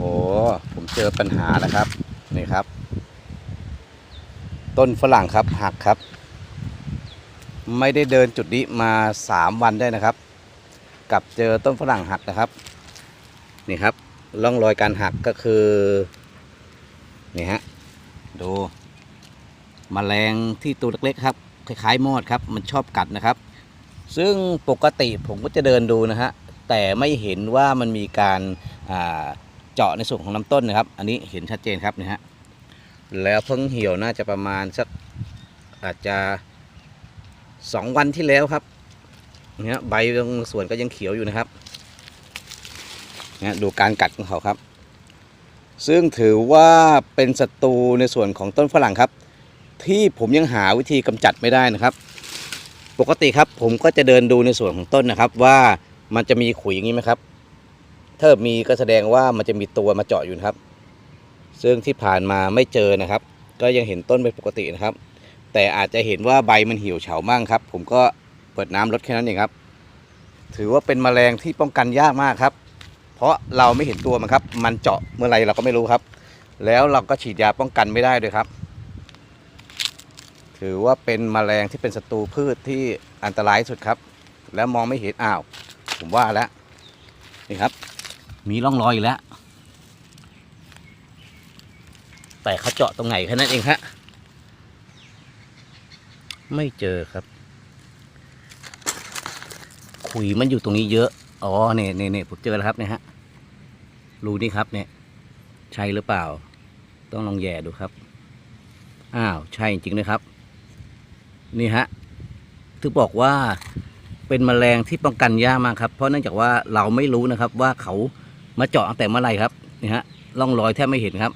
หผมเจอปัญหาแล้วครับนี่ครับ ต้นฝรั่งครับหักครับ ไม่ได้เดินจุดนี้มาสามวันได้นะครับ กลับเจอต้นฝรั่งหักนะครับนี่ครับร่องรอยการหักก็คือนี่ฮะดูมแมลงที่ตัวเล็กๆครับ คล้ายๆมอดครับ มันชอบกัดนะครับ ซึ่งปกติผมก็จะเดินดูนะฮะแต่ไม่เห็นว่ามันมีการ เจาะในส่วนของลำต้นนะครับ อันนี้เห็นชัดเจนครับนี่ฮะแล้วเพิ่งเหี่ยวน่าจะประมาณสักอาจจะสองวันที่แล้วครับเนี่ยใบบางส่วนก็ยังเขียวอยู่นะครับเนี่ยดูการกัดของเขาครับ ซึ่งถือว่าเป็นศัตรูในส่วนของต้นฝรั่งครับ ที่ผมยังหาวิธีกำจัดไม่ได้นะครับ ปกติครับผมก็จะเดินดูในส่วนของต้นนะครับ ว่ามันจะมีขุยอย่างนี้ไหมครับ ถ้ามีก็แสดงว่ามันจะมีตัวมาเจาะอยู่นะครับ ซึ่งที่ผ่านมาไม่เจอนะครับ ก็ยังเห็นต้นเป็นปกตินะครับ แต่อาจจะเห็นว่าใบมันเหี่ยวเฉามั่งครับ ผมก็เปิดน้ำลดแค่นั้นเองครับ ถือว่าเป็นแมลงที่ป้องกันยากมากครับ เพราะเราไม่เห็นตัวมันครับ มันเจาะเมื่อไหรเราก็ไม่รู้ครับ แล้วเราก็ฉีดยาป้องกันไม่ได้ด้วยครับ ถือว่าเป็นแมลงที่เป็นศัตรูพืชที่อันตรายสุดครับ แล้วมองไม่เห็นอ้าว ผมว่าแล้วนี่ครับ มีร่องรอยอีกแล้ว แต่เขาเจาะตรงไหนแค่นั้นเองฮะ ไม่เจอครับ ขุยมันอยู่ตรงนี้เยอะ อ๋อเนี่ยเนี่ยเนี่ยผมเจอแล้วครับเนี่ยฮะ รูนี่ครับเนี่ย ใช่หรือเปล่า ต้องลองแย่ดูครับ อ้าว ใช่จริงๆเลยครับ นี่ฮะถึงบอกว่าเป็นแมลงที่ป้องกันยากมากครับ เพราะเนื่องจากว่าเราไม่รู้นะครับว่าเขา มาเจาะตั้งแต่เมื่อไรครับนี่ฮะร่องรอยแทบไม่เห็นครับ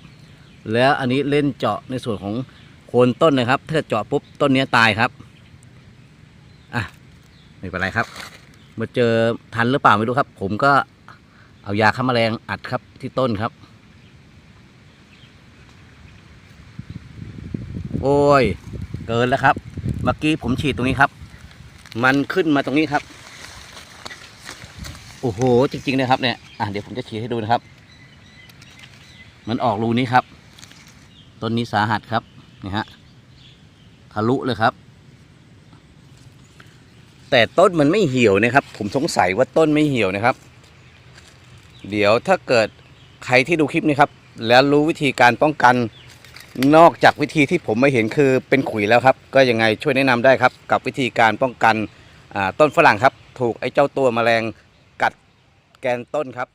แล้วอันนี้เล่นเจาะในส่วนของโคนต้นนะครับ ถ้าเจาะปุ๊บต้นนี้ตายครับอะไม่เป็นไรครับมาเจอทันหรือเปล่าไม่รู้ครับ ผมก็เอายาฆ่าแมลงอัดครับที่ต้นครับ โอ้ย เกินแล้วครับ เมื่อกี้ผมฉีดตรงนี้ครับ มันขึ้นมาตรงนี้ครับ โอ้โห จริงๆนะครับเนี่ยอะเดี๋ยวผมจะฉีดให้ดูนะครับ มันออกรูนี้ครับต้นนี้สาหัสครับนี่ฮะทะลุเลยครับ แต่ต้นมันไม่เหี่ยวนะครับ ผมสงสัยว่าต้นไม่เหี่ยวนะครับ เดี๋ยวถ้าเกิดใครที่ดูคลิปนี้ครับ แล้วรู้วิธีการป้องกันนอกจากวิธีที่ผมไม่เห็นคือเป็นขุยแล้วครับ ก็ยังไงช่วยแนะนำได้ครับ กับวิธีการป้องกันต้นฝรั่งครับ ถูกไอ้เจ้าตัวแมลง แกนต้นครับ